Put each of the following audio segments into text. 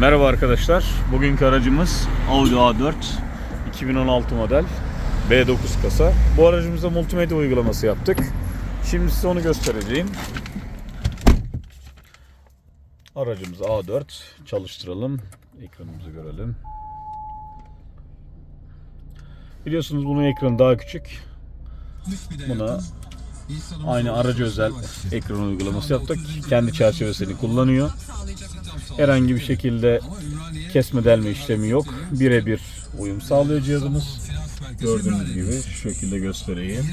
Merhaba arkadaşlar. Bugünkü aracımız Audi A4 2016 model B9 kasa. Bu aracımıza multimedya uygulaması yaptık. Şimdi size onu göstereceğim. Aracımız A4. Çalıştıralım. Ekranımızı görelim. Biliyorsunuz bunun ekranı daha küçük. Buna aynı aracı özel ekran uygulaması yaptık. Kendi çerçevesini kullanıyor. Herhangi bir şekilde kesme delme işlemi yok. Birebir uyum sağlıyor cihazımız. Gördüğünüz gibi şu şekilde göstereyim.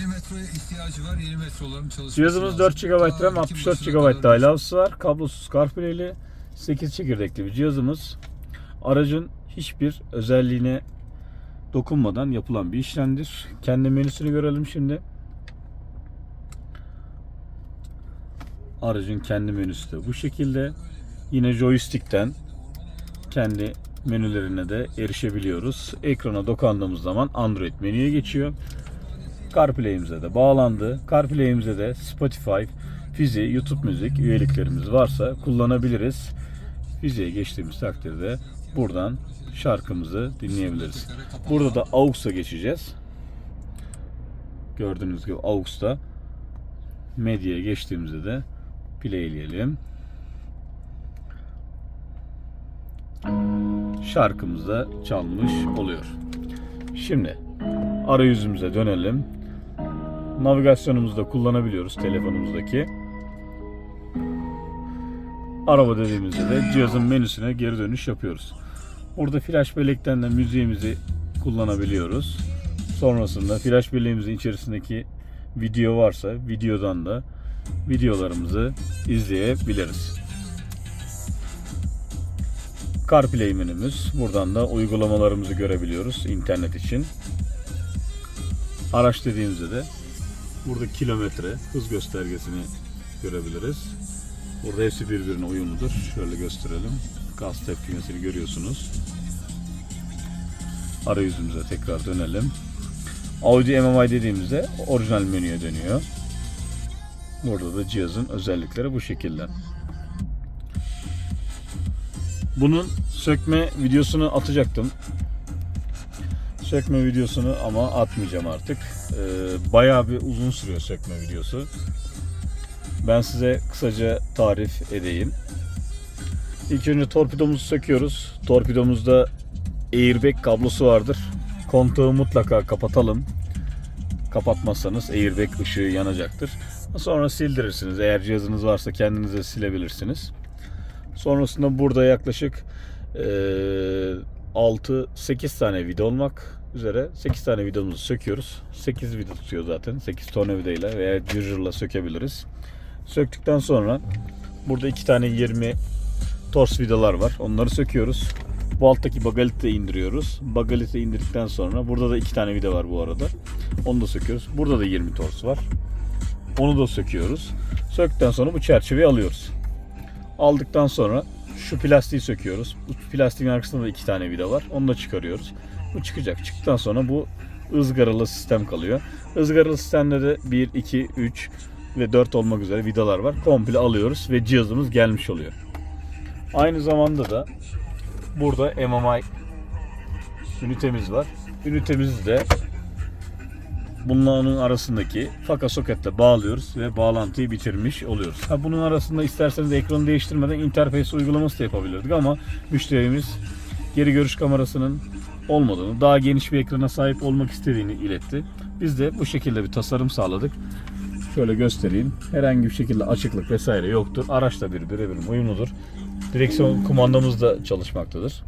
Cihazımız 4 GB RAM, 64 GB dahil hafızası var. Kablosuz CarPlay'li 8 çekirdekli bir cihazımız. Aracın hiçbir özelliğine dokunmadan yapılan bir işlemdir. Kendi menüsünü görelim şimdi. Aracın kendi menüsü de bu şekilde. Yine joystick'ten kendi menülerine de erişebiliyoruz. Ekrana dokandığımız zaman Android menüye geçiyor. CarPlay'imize de bağlandı. CarPlay'imize de Spotify, Fizi, YouTube müzik üyeliklerimiz varsa kullanabiliriz. Fizi'ye geçtiğimiz takdirde buradan şarkımızı dinleyebiliriz. Burada da AUX'a geçeceğiz. Gördüğünüz gibi AUX'ta medyaya geçtiğimizde de playleyelim. Şarkımız da çalmış oluyor. Şimdi arayüzümüze dönelim. Navigasyonumuzu da kullanabiliyoruz telefonumuzdaki. Araba dediğimizde de cihazın menüsüne geri dönüş yapıyoruz. Burada flash bellekten de müziğimizi kullanabiliyoruz. Sonrasında flash belleğimizin içerisindeki video varsa videodan da videolarımızı izleyebiliriz. CarPlay menümüz. Buradan da uygulamalarımızı görebiliyoruz internet için. Araç dediğimizde de burada kilometre, hız göstergesini görebiliriz. Burada hepsi birbirine uyumludur. Şöyle gösterelim. Gaz tepkimesini görüyorsunuz. Arayüzümüze tekrar dönelim. Audi MMI dediğimizde orijinal menüye dönüyor. Burada da cihazın özellikleri bu şekilde. Bunun sökme videosunu atacaktım. Sökme videosunu ama atmayacağım artık. Ee, bayağı bir uzun sürüyor sökme videosu. Ben size kısaca tarif edeyim. İlk önce torpidomuzu söküyoruz. Torpidomuzda airbag kablosu vardır. Kontağı mutlaka kapatalım. Kapatmazsanız airbag ışığı yanacaktır. Sonra sildirirsiniz. Eğer cihazınız varsa kendinize silebilirsiniz. Sonrasında burada yaklaşık e, 6-8 tane vida olmak üzere 8 tane vidamızı söküyoruz. 8 vida tutuyor zaten. 8 tornavidayla veya cırcırla sökebiliriz. Söktükten sonra burada 2 tane 20 tors vidalar var. Onları söküyoruz. Bu alttaki bagalite indiriyoruz. Bagalite indirdikten sonra burada da 2 tane vida var bu arada. Onu da söküyoruz. Burada da 20 tors var. Onu da söküyoruz. Söktükten sonra bu çerçeveyi alıyoruz. Aldıktan sonra şu plastiği söküyoruz. Bu plastiğin arkasında da iki tane vida var. Onu da çıkarıyoruz. Bu çıkacak. Çıktıktan sonra bu ızgaralı sistem kalıyor. Izgaralı sistemde de 1, 2, 3 ve 4 olmak üzere vidalar var. Komple alıyoruz ve cihazımız gelmiş oluyor. Aynı zamanda da burada MMI ünitemiz var. Ünitemizi de bunların arasındaki faka soketle bağlıyoruz ve bağlantıyı bitirmiş oluyoruz. Ha, bunun arasında isterseniz ekranı değiştirmeden interface uygulaması da yapabilirdik ama müşterimiz geri görüş kamerasının olmadığını, daha geniş bir ekrana sahip olmak istediğini iletti. Biz de bu şekilde bir tasarım sağladık. Şöyle göstereyim. Herhangi bir şekilde açıklık vesaire yoktur. Araç da bir birebir uyumludur. Direksiyon kumandamız da çalışmaktadır.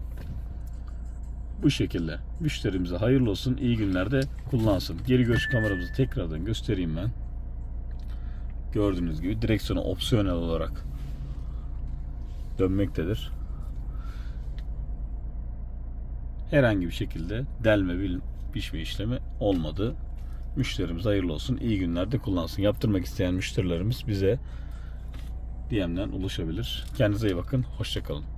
Bu şekilde. Müşterimize hayırlı olsun, iyi günlerde kullansın. Geri görüş kameramızı tekrardan göstereyim ben. Gördüğünüz gibi direksiyonu opsiyonel olarak dönmektedir. Herhangi bir şekilde delme, biçme işlemi olmadı. Müşterimize hayırlı olsun, iyi günlerde kullansın. Yaptırmak isteyen müşterilerimiz bize DM'den ulaşabilir. Kendinize iyi bakın, hoşçakalın.